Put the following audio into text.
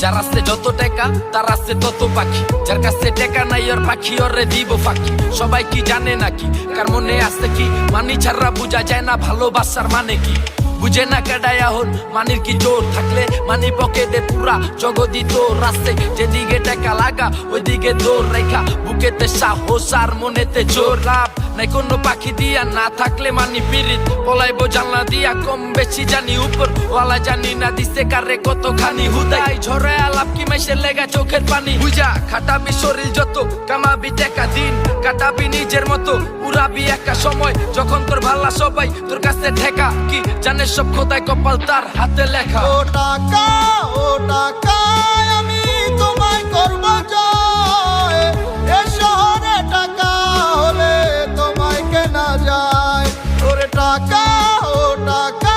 যার আছে যত টাকা, তার আছে তত পাখি। যার কাছে টাকা নাই, ওর পাখি ওরে দিব ফাঁকি। সবাই কি জানে নাকি? কার মনে আছে কি? মানি ছাড়া বোঝা যায় না, ভালোবাসার মানে কি? বুঝে না কেডায় এখন মানির কি জোর থাকলে? মানি পকেটে পুরা জগদি তোর রাস্তে যেদিকে টাকা লাগা, ওইদিকে দৌড় রেখা। বুকেতে সাহস আর মনেতে জোর। লাভ নাই কোনো পাখি দিয়া না থাকলে মানি পিরিত। পলাইবো জানলা দিয়া, কম বেশি জানি উপর। ওয়ালা জানি না দিছে কারে কতখানি হুদাই। ঝরে আলাপ কি মেশে লেগা চোখের পানি। বুঝা খাটাবি শরীর যত, কামাবি টাকা দিন। কাটাবি নিজের মতো, উড়াবি একা সময়। যখন তোর ভালা সবাই তোর কাছে ঠেকা, কি জানে সব খোদায় কপাল তার হাতে লেখা। ও টাকা, ও যায়। ওরে টাকা ও টাকা।